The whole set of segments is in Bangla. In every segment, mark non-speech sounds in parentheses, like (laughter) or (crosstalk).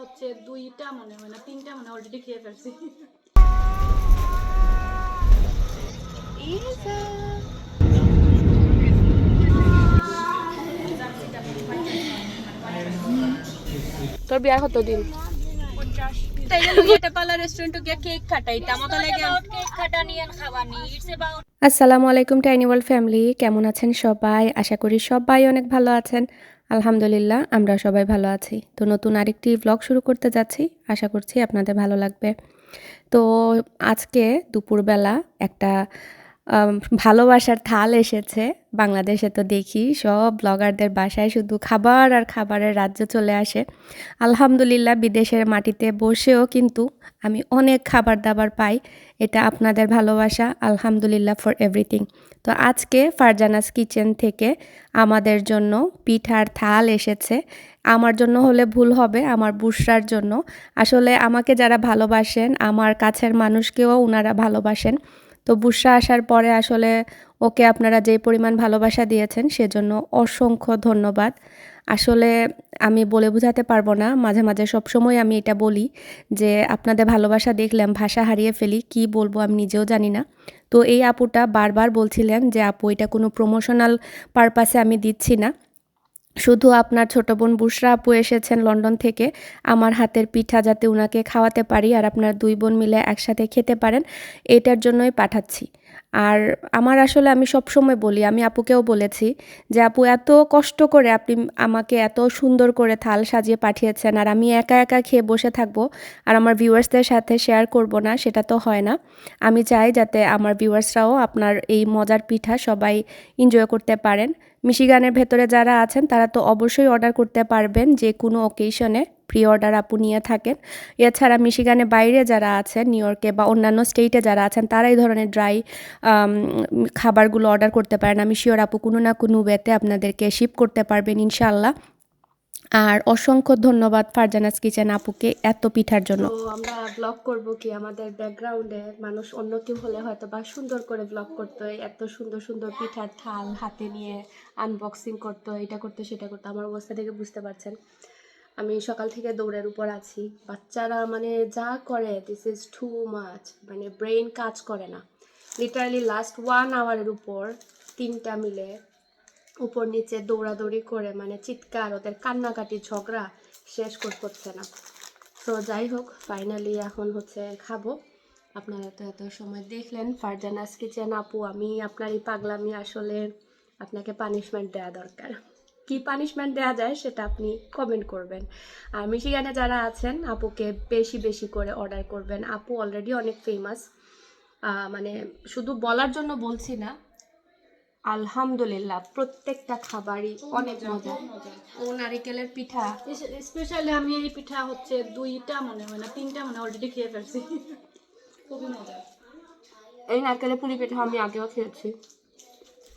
হচ্ছে দুইটা মনে হয় না তিনটা মনে অলরেডি খেয়ে ফেলছি। তোর বিয়ার কত দিন আসসালামু আলাইকুম টাইনি ওয়ার্ল্ড ফ্যামিলি কেমন আছেন সবাই? আশা করি সবাই অনেক ভালো আছেন। আলহামদুলিল্লাহ আমরা সবাই ভালো আছি। তো নতুন আরেকটি ব্লগ শুরু করতে যাচ্ছি। আশা করছি আপনাদের ভালো লাগবে। তো আজকে দুপুরবেলা একটা ভালোবাসার থাল এসেছে। বাংলাদেশে তো দেখি সব ব্লগারদের বাসায় শুধু খাবার আর খাবারের রাজ্য চলে আসে। আলহামদুলিল্লাহ বিদেশের মাটিতে বসেও কিন্তু আমি অনেক খাবার দাবার পাই। এটা আপনাদের ভালোবাসা, আলহামদুলিল্লাহ ফর এভরিথিং তো আজকে ফারজানাস কিচেন থেকে আমাদের জন্য পিঠার থাল এসেছে। আমার জন্য হলে ভুল হবে, আমার বুসরার জন্য। আসলে আমাকে যারা ভালোবাসেন, আমার কাছের মানুষকেও ওনারা ভালোবাসেন। তো বুসরা আসার পরে আসলে ওকে আপনারা যে পরিমাণ ভালোবাসা দিয়েছেন সেজন্য অসংখ্য ধন্যবাদ। আসলে আমি বলে বোঝাতে পারব না, মাঝে মাঝে সবসময় আমি এটা বলি যে আপনাদের ভালোবাসা দেখলাম, ভাষা হারিয়ে ফেলি, কি বলব আমি নিজেও জানি না। তো এই আপুটা বারবার বলছিলেন যে, আপু, এটা কোনো প্রমোশনাল পারপাসে আমি দিচ্ছি না। শুধু আপনার ছোট বোন বুসরা আপু এসেছেন লন্ডন থেকে। আমার হাতের পিঠা যাতে উনাকে খাওয়াতে পারি আর আপনার দুই বোন মিলে একসাথে খেতে পারেন, এটার জন্যই পাঠাচ্ছি। আর আমার আসলে আমি সবসময় বলি, আমি আপুকেও বলেছি যে, আপু, এত কষ্ট করে আপনি আমাকে এত সুন্দর করে থাল সাজিয়ে পাঠিয়েছেন আর আমি একা একা খেয়ে বসে থাকব আর আমার ভিউয়ার্সদের সাথে শেয়ার করব না, সেটা তো হয় না। আমি চাই যাতে আমার ভিউয়ার্সরাও আপনার এই মজার পিঠা সবাই এনজয় করতে পারেন। মিশিগানের ভেতরে যারা আছেন, তারা তো অবশ্যই অর্ডার করতে পারবেন যে কোনো অকেশনে প্রি অর্ডার আপু নিয়ে থাকেন। এছাড়া মিশিগানের বাইরে যারা আছেন নিউ ইয়র্কে বা অন্যান্য স্টেটে যারা আছেন, তারা এই ধরনের ড্রাই খাবারগুলো অর্ডার করতে পারেন। আমি শিওর আপু কোনো না কোনো ওয়েতে আপনাদেরকে শিপ করতে পারবেন ইনশাল্লাহ আর অসংখ্য ধন্যবাদ ফারজানাস কিচেন আপুকে এত পিঠার জন্য। আমরা ব্লগ করব কি? আমাদের ব্যাকগ্রাউন্ডে মানুষ অন্য কেউ হলে হয়তো বা সুন্দর করে ব্লগ করতো, এত সুন্দর সুন্দর পিঠার থাল হাতে নিয়ে আনবক্সিং করতো, এটা করতো, সেটা করতো। আমার অবস্থা থেকে বুঝতে পারছেন। আমি সকাল থেকে দৌড়ের উপর আছি। বাচ্চারা মানে যা করে দিস ইজ টু মাচ মানে ব্রেন কাজ করে না। লিটারালি লাস্ট ওয়ান আওয়ারের উপর তিনটা মিলে উপর নিচে দৌড়াদৌড়ি করে মানে চিৎকার, ওদের কান্নাকাটি, ঝগড়া শেষ করতে হচ্ছে না। তো যাই হোক ফাইনালি এখন হচ্ছে খাব। আপনারা তো এত সময় দেখলেন ফারজানাস কিচেন আপু, আমি আপনার এই পাগলামি আসলে আপনাকে পানিশমেন্ট দেওয়া দরকার। কি পানিশমেন্ট দেওয়া যায় সেটা আপনি কমেন্ট করবেন। আর মিশিগানে যারা আছেন, আপুকে বেশি বেশি করে অর্ডার করবেন। আপু অলরেডি অনেক ফেমাস মানে শুধু বলার জন্য বলছি না আলহামদুলিল্লাহ প্রত্যেকটা খাবারই অনেক মজা ও নারিকেলের পিঠা। স্পেশালি আমি এই পিঠা হচ্ছে দুইটা মনে হয় না তিনটা মনে অলরেডি খেয়ে ফেলছি। খুবই মজা। এই নারকেলের পুলি পিঠা আমি আগেও খেয়েছি।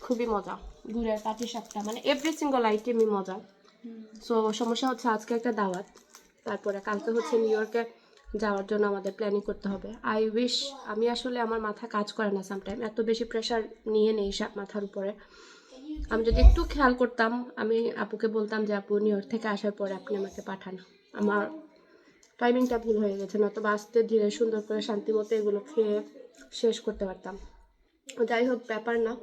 খুবই মজা। গুড়ের পাটি সাপটা মানে এভরি সিঙ্গল আইটেমই মজা। সো সমস্যা হচ্ছে আজকে একটা দাওয়াত তারপরে কালকে হচ্ছে নিউ ইয়র্কে যাওয়ার জন্য আমাদের প্ল্যানিং করতে হবে। আই উইশ আমি আসলে আমার মাথা কাজ করে না সামটাইম এত বেশি প্রেশার নিয়ে নেই মাথার উপরে। আমি যদি একটু খেয়াল করতাম, আমি আপুকে বলতাম যে, আপু নিউ ইয়র্ক থেকে আসার পরে আপনি আমাকে পাঠান। আমার টাইমিংটা ভুল হয়ে গেছে নয়তো আস্তে ধীরে সুন্দর করে শান্তি মতো এগুলো খেয়ে শেষ করতে পারতাম। যাই হোক, ব্যাপার না।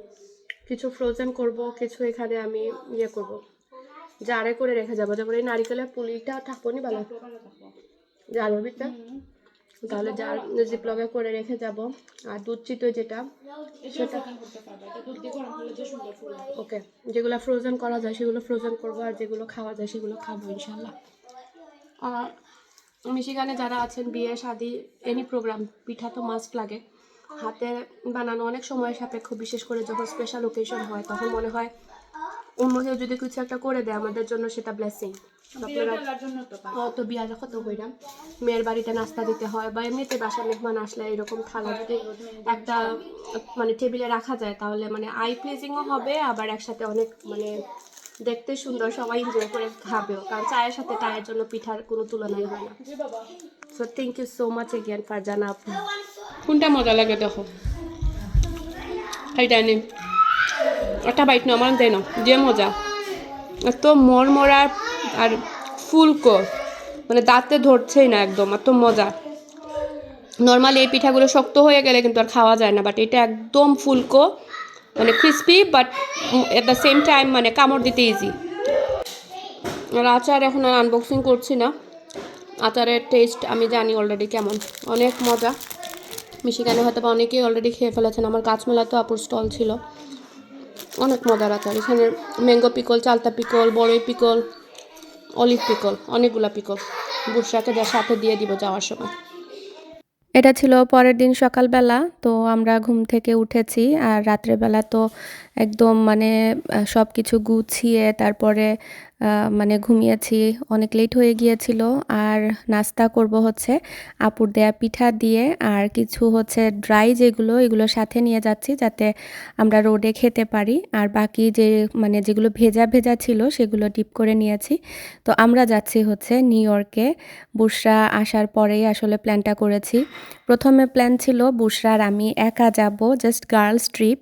কিছু ফ্রোজেন করব, কিছু এখানে আমি ইয়ে করব। জারে করে রেখে যাব। যেমন এই নারিকেলের পুলিটা থাকব নি তাহলে যার জিপলগে করে রেখে যাব। আর দুধ চিতই যেটা সেটা ওকে যেগুলো ফ্রোজেন করা যায় সেগুলো ফ্রোজেন করব আর যেগুলো খাওয়া যায় সেগুলো খাব ইনশাল্লাহ আর মিশিগানে যারা আছেন বিয়ে শাদি এনি প্রোগ্রাম পিঠা তো মাস্ট লাগে। হাতে বানানো অনেক সময় সাপেক্ষ বিশেষ করে যখন স্পেশাল ওকেশন হয় তখন মনে হয় অন্য কেউ যদি কিছু একটা করে দেয় আমাদের জন্য সেটা ব্লেসিং আপনারা তো বিয়া যখন তো হইলাম মেয়ের বাড়িতে নাস্তা দিতে হয় বা এমনিতে বাসা মেহমান আসলে এরকম থালা যদি একটা মানে টেবিলে রাখা যায় তাহলে মানে আই প্লেজিংও হবে আবার একসাথে অনেক মানে দেখতে সুন্দর সবাই এনজয় করে খাবেও। কারণ চায়ের সাথে চায়ের জন্য পিঠার কোনো তুলনাই হয় না। So thank you so much again Farzana আপু। কোনটা মজা লাগে দেখো? এইটা নে একটা বাইট না আমার দেয় না যে মজা। এত মরমরা আর ফুলকো মানে দাঁতে ধরছেই না একদম, এত মজা। নর্মালি এই পিঠাগুলো শক্ত হয়ে গেলে কিন্তু আর খাওয়া যায় না বাট এটা একদম ফুলকো মানে crispy but at the same time মানে কামড় দিতে ইজি আর আচার এখন আর আনবক্সিং করছি না। আচারের টেস্ট আমি জানি অলরেডি কেমন, অনেক মজা। মিশিগানে হয়তো বা অনেকেই অলরেডি খেয়ে ফেলেছেন, আমার কাঁচমেলা তো আপুর স্টল ছিল। অনেক মজার আচার এখানে ম্যাঙ্গো পিকল চালতা পিকল বড়ই পিকল অলিভ পিকল অনেকগুলা পিকল বুসরাকে যা সাথে দিয়ে দিব যাওয়ার সময়। এটা ছিল পরের দিন সকালবেলা, তো আমরা ঘুম থেকে উঠেছি আর রাত্রেবেলা তো একদম মানে সব কিছু গুছিয়ে তারপরে মানে ঘুমিয়েছি, অনেক লেট হয়ে গিয়েছিল। আর নাস্তা করব হচ্ছে আপুর দেয়া পিঠা দিয়ে, আর কিছু হচ্ছে ড্রাই যেগুলো, এগুলো সাথে নিয়ে যাচ্ছি যাতে আমরা রোডে খেতে পারি। আর বাকি যে মানে যেগুলো ভেজা ভেজা ছিল, সেগুলো ডিপ করে নিয়েছি। তো আমরা যাচ্ছি হচ্ছে নিউ ইয়র্কে বুসরা আসার পরেই আসলে প্ল্যানটা করেছি। প্রথমে প্ল্যান ছিল বুসরা আর আমি একা যাব জাস্ট গার্লস ট্রিপ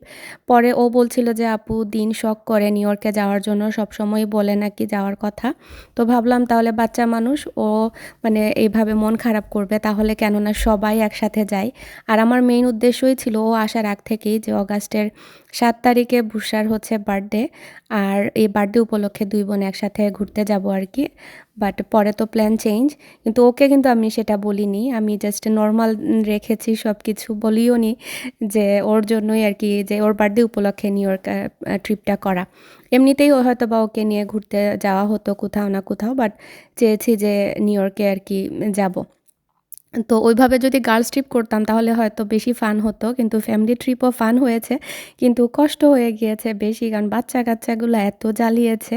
পরে ও বলছিল যে, আপু, দিন শখ করে নিউ ইয়র্কে যাওয়ার জন্য সবসময় বলে নাকি যাওয়ার কথা। তো ভাবলাম তাহলে বাচ্চা মানুষ, ও মানে এইভাবে মন খারাপ করবে, তাহলে কেননা সবাই একসাথে যায়। আর আমার মেইন উদ্দেশ্যই ছিল ও আসার আগ থেকেই যে অগাস্টের সাত তারিখে বুসার হচ্ছে বার্থডে আর এই বার্থডে উপলক্ষে দুই বোন একসাথে ঘুরতে যাব আর কি। বাট পরে তো প্ল্যান চেঞ্জ কিন্তু ওকে কিন্তু আমি সেটা বলিনি। আমি জাস্ট নর্মাল রেখেছি সব কিছু বলিও নি যে ওর জন্যই আর কি যে ওর বার্থডে উপলক্ষে নিউ ইয়র্ক ট্রিপটা করা। এমনিতেই ও হয়তো বা ওকে নিয়ে ঘুরতে যাওয়া হতো কোথাও না কোথাও বাট চেয়েছি যে নিউ ইয়র্কে আর কি যাব। তো ওইভাবে যদি গার্লস ট্রিপ করতাম, তাহলে হয়তো বেশি ফান হতো। কিন্তু ফ্যামিলি ট্রিপও ফান হয়েছে। কিন্তু কষ্ট হয়ে গিয়েছে বেশি, কারণ বাচ্চা কাচ্চাগুলো এত জ্বালিয়েছে।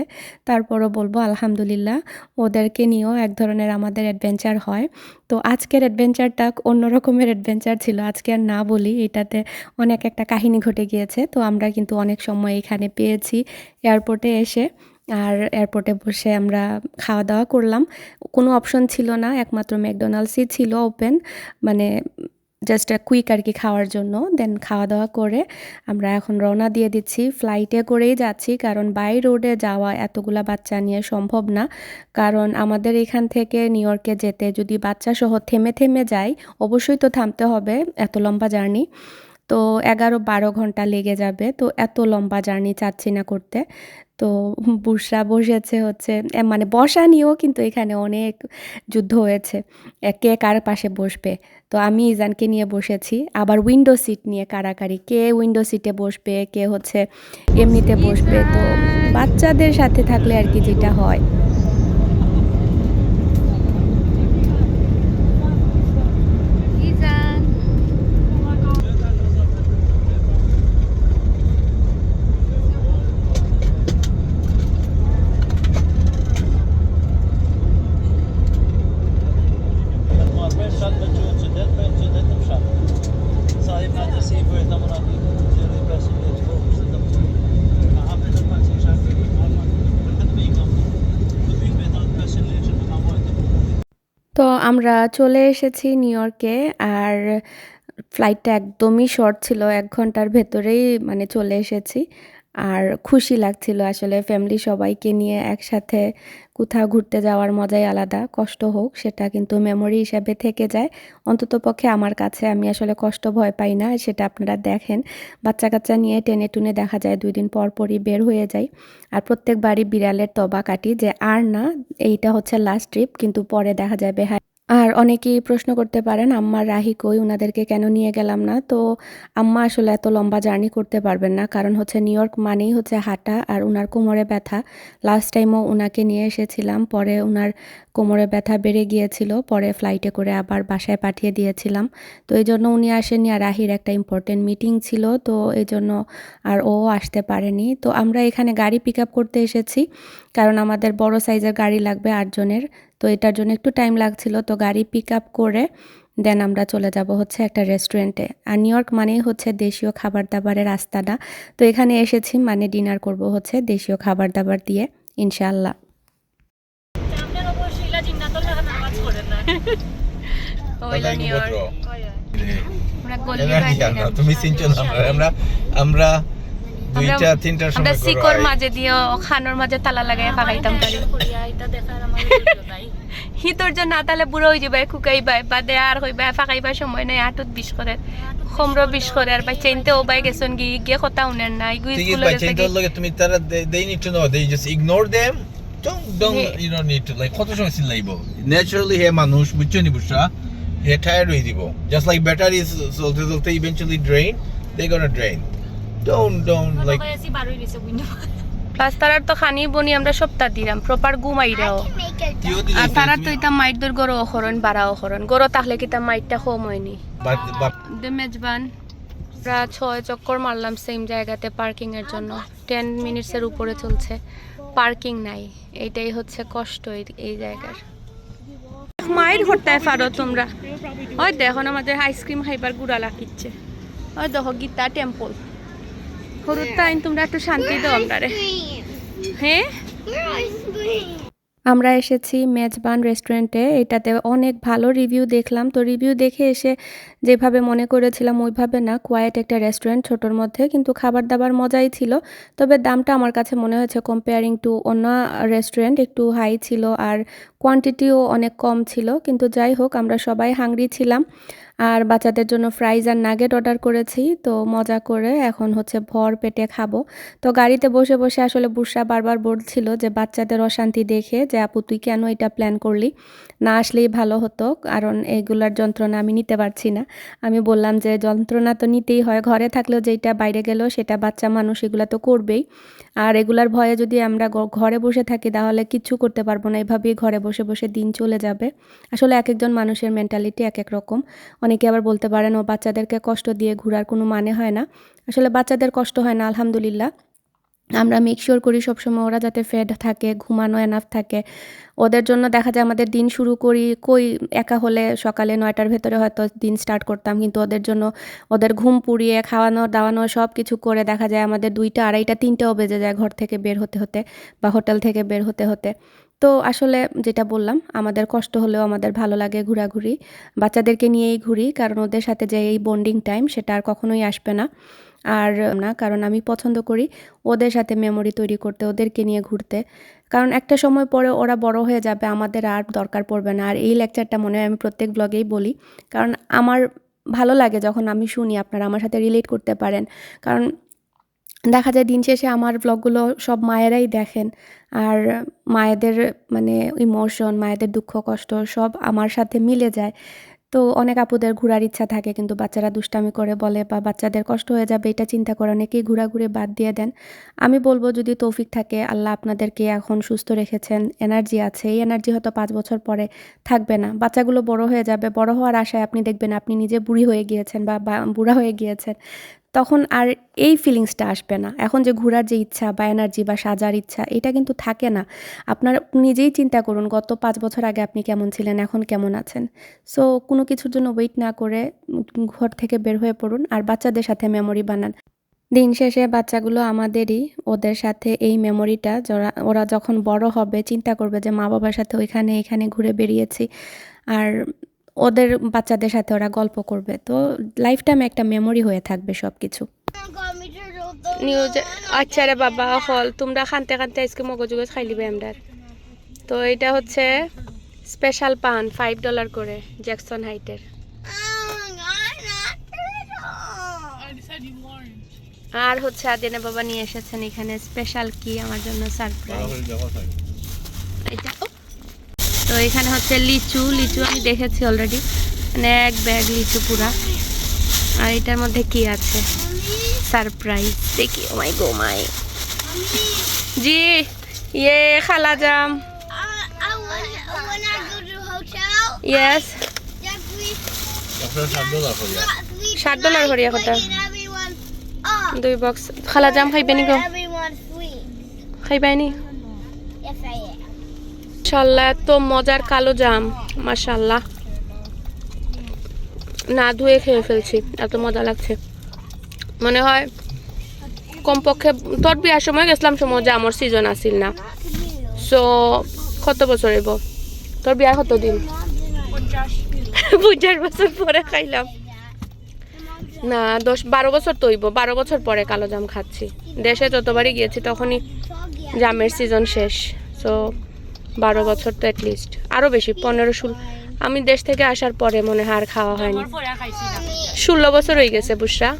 তারপরও বলব, আলহামদুলিল্লাহ, ওদেরকে নিয়েও এক ধরনের আমাদের অ্যাডভেঞ্চার হয়। তো আজকের অ্যাডভেঞ্চারটা অন্য রকমের অ্যাডভেঞ্চার ছিল। আজকে আর না বলি, এটাতে অনেক একটা কাহিনী ঘটে গিয়েছে। তো আমরা কিন্তু অনেক সময় এখানে পেয়েছি এয়ারপোর্টে এসে। আর এয়ারপোর্টে বসে আমরা খাওয়া দাওয়া করলাম। কোনো অপশন ছিল না, একমাত্র ম্যাকডোনাল্ডসই ছিল ওপেন মানে জাস্ট কুইক আর কি খাওয়ার জন্য। দেন খাওয়া দাওয়া করে আমরা এখন রওনা দিয়ে দিচ্ছি। ফ্লাইটে করেই যাচ্ছি, কারণ বাই রোডে যাওয়া এতগুলা বাচ্চা নিয়ে সম্ভব না। কারণ আমাদের এখান থেকে নিউ ইয়র্কে যেতে যদি বাচ্চা সহ থেমে থেমে যাই অবশ্যই তো থামতে হবে এত লম্বা জার্নি। তো এগারো বারো ঘণ্টা লেগে যাবে, তো এত লম্বা জার্নি চাচ্ছি না করতে। তো বুসরা বসেছে হচ্ছে মানে বসা নিয়েও কিন্তু এখানে অনেক যুদ্ধ হয়েছে। কে কার পাশে বসবে? তো আমি ইজানকে নিয়ে বসেছি। আবার উইন্ডো সিট নিয়ে কারাকারি। কে উইন্ডো সিটে বসবে? কে হচ্ছে এমনিতে বসবে? তো বাচ্চাদের সাথে থাকলে আর কি যেটা হয়। আমরা চলে এসেছি নিউ ইয়র্কে আর ফ্লাইটটা একদমই শর্ট ছিল, এক ঘণ্টার ভেতরেই মানে চলে এসেছি। আর খুশি লাগছিল আসলে ফ্যামিলি সবাইকে নিয়ে একসাথে কোথাও ঘুরতে যাওয়ার মজাই আলাদা, কষ্ট হোক, সেটা কিন্তু মেমোরি হিসাবে থেকে যায়। অন্তত পক্ষে আমার কাছে আমি আসলে কষ্ট ভয় পাই না, সেটা আপনারা দেখেন। বাচ্চা কাচ্চা নিয়ে টেনে টুনে দেখা যায়, দুই দিন পর পরই বের হয়ে যায় আর প্রত্যেকবারই বিড়ালের তবা কাটি যে আর না, এইটা হচ্ছে লাস্ট ট্রিপ কিন্তু পরে দেখা যাবে হ্যাঁ। আর অনেকেই প্রশ্ন করতে পারেন, আম্মা, রাহি কই? ওনাদেরকে কেন নিয়ে গেলাম না? তো আম্মা আসলে এত লম্বা জার্নি করতে পারবেন না, কারণ হচ্ছে নিউ ইয়র্ক মানেই হচ্ছে হাঁটা আর ওনার কোমরে ব্যথা। লাস্ট টাইমও ওনাকে নিয়ে এসেছিলাম, পরে ওনার কোমরে ব্যথা বেড়ে গিয়েছিল, পরে ফ্লাইটে করে আবার বাসায় পাঠিয়ে দিয়েছিলাম। তো এই জন্য উনি আসেনি আর রাহির একটা ইম্পর্টেন্ট মিটিং ছিল, তো এই জন্য আর ও আসতে পারেনি। তো আমরা এখানে গাড়ি পিক আপ করতে এসেছি, কারণ আমাদের বড় সাইজের গাড়ি লাগবে আটজনের। তো এটার জন্য একটু টাইম লাগছিল তো গাড়ি পিক আপ করে দেন আমরা চলে যাব হচ্ছে একটা রেস্টুরেন্টে আর নিউ ইয়র্ক মানেই হচ্ছে দেশীয় খাবার দাবারের রাস্তাটা তো এখানে এসেছি মানে ডিনার করব হচ্ছে দেশীয় খাবার দাবার দিয়ে ইনশাল্লাহ আমরা দুইটা তিনটার আমরা সময় শিকর করো মাঝে দিয়ে খানোর মাঝে তালা লাগাই ফাঁকাইতাম তারি এটা দেখার আমার নাই (laughs) হিতর জন্য না তাহলে বুড়ো হয়ে যাবে খুকাইবাই বাদে আর হইবা ফাঁকাইবার সময় নাই আটত বিষ করে খমর বিষ করে আর বাই চেনতেও বাই গেছন গি গিয়ে কথা উনেন না ইগু স্কুলে by গেছে changing কি the look at me, they, they need to know. They just ignore them. Don't, don't, Yeah. you don't need to. Like, কত সময় বল? Naturally, হে মানুষ, বুঝছ নি বুঝছা? হে tired হয়ে দিব. Just like batteries চলতে চলতে eventually drain, they gonna drain. Don't, don't, like, AC বার গেছে উইন্ডো প্লাস তারার তো খানি বনি আমরা সপ্তাহ দিলাম প্রপার তিও দিলে আর তো তারার তো ইতা মাইট দর গরো অখরণ বাড়া অখরণ গরো তাহলে কি তা মাইটটা কম হয়নি দে মেজবান আমরা ছয় চক্কর মারলাম সেম জায়গাতে পার্কিং এর জন্য টেন মিনিটসের উপরে চলছে পার্কিং নাই এইটাই হচ্ছে কষ্ট এই- জায়গার মায়ের হটায় পারো তোমরা ওই দেখো আমাদের আইসক্রিম খাইবার গুড়া লাকিচ্ছে ওই দেখো গীতা টেম্পল হরুদ তোমরা একটু শান্তি দাও আমরা হ্যাঁ? আমরা এসেছি মেজবান রেস্টুরেন্টে এটাতে অনেক ভালো রিভিউ দেখলাম। তো রিভিউ দেখে এসে যেভাবে মনে করেছিলাম ওইভাবে না কোয়াইট একটা রেস্টুরেন্ট ছোটোর মধ্যে কিন্তু খাবার দাবার মজাই ছিল। তবে দামটা আমার কাছে মনে হয়েছে কম্পেয়ারিং টু অন্য রেস্টুরেন্ট একটু হাই ছিল আর কোয়ান্টিটিও অনেক কম ছিল। কিন্তু যাই হোক আমরা সবাই হাংরি ছিলাম। আর বাচ্চাদের জন্য ফ্রাইজ আর নাগেট অর্ডার করেছি, তো মজা করে এখন হচ্ছে ভর পেটে খাব। তো গাড়িতে বসে বসে আসলে বুসরা বারবার বলছিল যে, বাচ্চাদের অশান্তি দেখে যে, আপু, তুই কেন এটা প্ল্যান করলি? না আসলেই ভালো হতো, কারণ এইগুলার যন্ত্রণা আমি নিতে পারছি না। আমি বললাম যে, যন্ত্রণা তো নিতেই হয়, ঘরে থাকলেও যেটা বাইরে গেলেও সেটা বাচ্চা মানুষ এগুলা তো করবেই। আর এগুলার ভয়ে যদি আমরা ঘরে বসে থাকি, তাহলে কিচ্ছু করতে পারব না। এভাবেই ঘরে বসে বসে দিন চলে যাবে। আসলে এক একজন মানুষের মেন্টালিটি এক এক রকম। অনেকে আবার বলতে পারেন, ও বাচ্চাদেরকে কষ্ট দিয়ে ঘোরার কোনো মানে হয় না। আসলে বাচ্চাদের কষ্ট হয় না, আলহামদুলিল্লাহ। আমরা মেক শিওর করি সবসময় ওরা যাতে ফেড থাকে, ঘুমানো এনাফ থাকে। ওদের জন্য দেখা যায় আমাদের দিন শুরু করি, কই একা হলে সকালে নয়টার ভেতরে হয়তো দিন স্টার্ট করতাম, কিন্তু ওদের জন্য ওদের ঘুম পুড়িয়ে, খাওয়ানো, দাওয়ানো সব কিছু করে দেখা যায় আমাদের দুইটা, আড়াইটা, তিনটাও বেজে যায় ঘর থেকে বের হতে হতে বা হোটেল থেকে বের হতে হতে। তো আসলে যেটা বললাম, আমাদের কষ্ট হলেও আমাদের ভালো লাগে ঘোরাঘুরি। বাচ্চাদেরকে নিয়েই ঘুরি, কারণ ওদের সাথে যে এই বন্ডিং টাইম সেটা আর কখনোই আসবে না। আর না, কারণ আমি পছন্দ করি ওদের সাথে মেমোরি তৈরি করতে, ওদেরকে নিয়ে ঘুরতে। কারণ একটা সময় পরে ওরা বড় হয়ে যাবে, আমাদের আর দরকার পড়বে না। আর এই লেকচারটা মনে হয় আমি প্রত্যেক ব্লগেই বলি। কারণ আমার ভালো লাগে যখন আমি শুনি, আপনারা আমার সাথে রিলেট করতে পারেন। কারণ দেখা যায় দিন শেষে আমার ব্লগগুলো সব মায়েরাই দেখেন। আর মায়েদের মানে ইমোশন মায়েদের দুঃখ, কষ্ট সব আমার সাথে মিলে যায়। তো অনেক আপুদের ঘোরার ইচ্ছা থাকে, কিন্তু বাচ্চারা দুষ্টামি করে বলে বা বাচ্চাদের কষ্ট হয়ে যাবে এটা চিন্তা করে অনেকেই ঘোরাঘুরি বাদ দিয়ে দেন। আমি বলব যদি তৌফিক থাকে, আল্লাহ আপনাদেরকে এখন সুস্থ রেখেছেন এনার্জি আছে, এই এনার্জি হয়তো পাঁচ বছর পরে থাকবে না। বাচ্চাগুলো বড় হয়ে যাবে, বড় হওয়ার আশায় আপনি দেখবেন আপনি নিজে বুড়ি হয়ে গিয়েছেন বা বা বুড়া হয়ে গিয়েছেন। তখন আর এই ফিলিংসটা আসবে না। এখন যে ঘোরার যে ইচ্ছা বা এনার্জি বা সাজার ইচ্ছা, এটা কিন্তু থাকে না। আপনার নিজেই চিন্তা করুন, গত পাঁচ বছর আগে আপনি কেমন ছিলেন, এখন কেমন আছেন? সো কোনো কিছুর জন্য ওয়েট না করে ঘর থেকে বের হয়ে পড়ুন আর বাচ্চাদের সাথে মেমোরি বানান। দিন শেষে বাচ্চাগুলো আমাদেরই, ওদের সাথে এই মেমোরিটা যারা, ওরা যখন বড় হবে, চিন্তা করবে যে মা বাবার সাথে ওইখানে এখানে ঘুরে বেরিয়েছি আর ওদের বাচ্চাদের সাথে ওরা গল্প করবে। তো লাইফ টাইম একটা মেমোরি হয়ে থাকবে সব কিছু নিউজ আচ্ছা রে বাবা হল তোমরা খানতে খানতে আজকে মগজুগজ খাই লিবে আমরার তো এটা হচ্ছে স্পেশাল পান ফাইভ ডলার করে জ্যাকসন হাইটের আর হচ্ছে আদিনা বাবা নিয়ে এসেছেন এখানে স্পেশাল কি আমার জন্য সারপ্রাইজ এটা ও। তো এখানে হচ্ছে লিচু লিচু আমি দেখেছি অলরেডি মানে এক ব্যাগ লিচু পুরা। আর এটার মধ্যে কি আছে? সারপ্রাইজ দেখি ও মাই গো মাই জি ইয়ে খালা জাম। ইয়েস। ষাট ডলার করিয়া কথা দুই বক্স খালা জাম খাইবে নি গো? খাইবাই মাশাল্লাহ এত মজার কালো জাম মাশাল্লাহ না ধুয়ে খেয়ে ফেলছি এত মজা লাগছে। মনে হয় কমপক্ষে তোর বিয়ার সময় গেছিলাম সময় জামর সিজন আসিল না। সো কত বছর এব তোর বিয়ার কত দিন? (laughs) পঞ্চাশ। বছর পরে খাইলাম। না দশ বারো বছর তৈব বারো বছর পরে কালো জাম খাচ্ছি। দেশে যতবারই গিয়েছি তখনই জামের সিজন শেষ। সো বারো বছর তো অ্যাটলিস্ট আরও বেশি পনেরো ষোলো। আমি দেশ থেকে আসার পরে মনে হয় আর খাওয়া হয়নি। ষোলো বছর হয়ে গেছে বুসরা.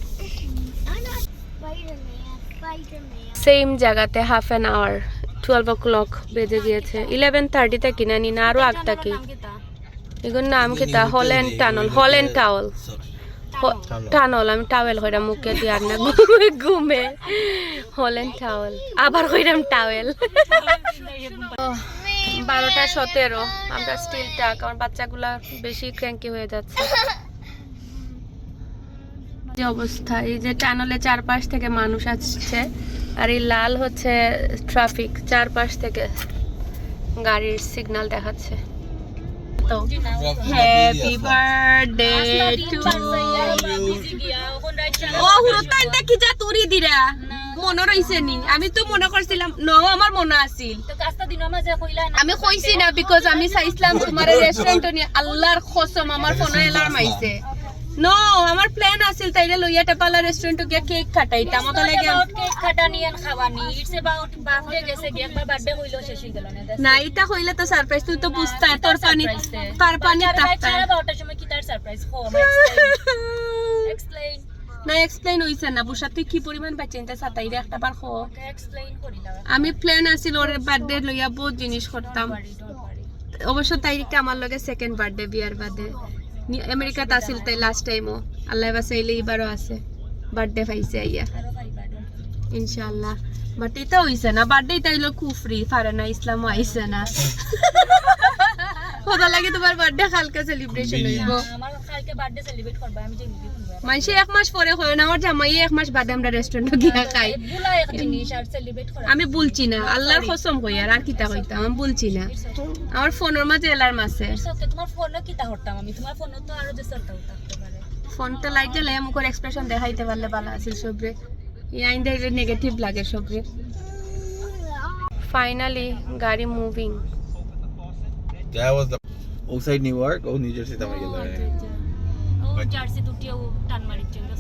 সেম জায়গাতে half an hour twelve o'clock বেজে গিয়েছে। ইলেভেন থার্টিতে কিনে নি না আরও আগটা কি? এগুলোর নাম কি তা? হল হল্যান্ড টানল হল হল্যান্ড টাওয়াল টানল আমি টাওয়েল হইরাম মুখে দিয়ে আর না ঘুমে ঘুমে। হল্যান্ড টাওয়েল আবার হইরাম টাওয়েল (laughs) (laughs) বারোটা সতেরো। আমরা স্টিল টাক আমার বাচ্চাগুলা বেশি ক্র্যাঙ্কি হয়ে যাচ্ছে। যে অবস্থা এই যে টানলে চারপাশ থেকে মানুষ আসছে আর এই লাল হচ্ছে ট্রাফিক চারপাশ থেকে গাড়ির সিগন্যাল দেখাচ্ছে। তো হ্যাপি বার্থডে টু ও কি যা তুরি দিরা? মনে রইছে নি। আমি তো মনে করছিলাম ন আমার মনে আছিল। আমি কইছি না বিকজ আমি চাইছিলাম তোমার রেস্টুরেন্ট নিয়ে আল্লাহর কসম আমার ফোনে এলার্ম আইছে নো আমার প্ল্যান আছিল তাইলে লইয়া টেপালা রেস্টুরেন্ট গিয়া কেক কাটাইতাম আমাকে লাগে না এটা হইলে তো সারপ্রাইজ তুই তো বুঝতা তোর পানি তার পানি তাকতা না এক্সপ্লেইন হইছে না বুঝা তুই কি পরিমাণ বাচ্চা সাতাই রে একটা বার খো আমি প্ল্যান আছিল ওর বার্থডে লইয়া বহুত জিনিস করতাম। অবশ্য তাইকে আমার লগে সেকেন্ড বার্থডে বিয়ার বাদে। আমেরিকাত আছিল তাই লাস্ট টাইমও আল্লাহ বাসাইলে এবারও আছে। বার্থডে পাইছে আইয়া। ইনশাআল্লাহ। বাট এটা হইছে না বার্থডে তাইলো কুফরি পারে না ইসলামও আইছে না। (laughs) কথা লাগে তোমার বার্থডে কালকে সেলিব্রেশন হইব। মানসে এক মাস পরে হয় না আমার জামাই এক মাস বাদে আমরা রেস্টুরেন্টে গিয়া খাই। আমি বলছি না আল্লাহর কসম কই আর আর কিতা কইতাম আমি বলছি না। আমার ফোনের মাঝে এলার্ম আছে। তোমার ফোনে কিতা করতাম আমি? তোমার ফোনে তো আরও যে থাকতে পারে। ফোনটা লাইট জ্বালাই মুখের এক্সপ্রেশন দেখাইতে পারলে ভালো আছিল সবরে। ইয়াইন দেখলে নেগেটিভ লাগে সবরে। ফাইনালি গাড়ি moving That was the outside Newark or New Jersey. Oh, New Jersey. Oh, Jersey. Oh, Jersey. Oh, Jersey. Oh, Jersey. Oh, Jersey. Oh, Jersey. Oh, Jersey.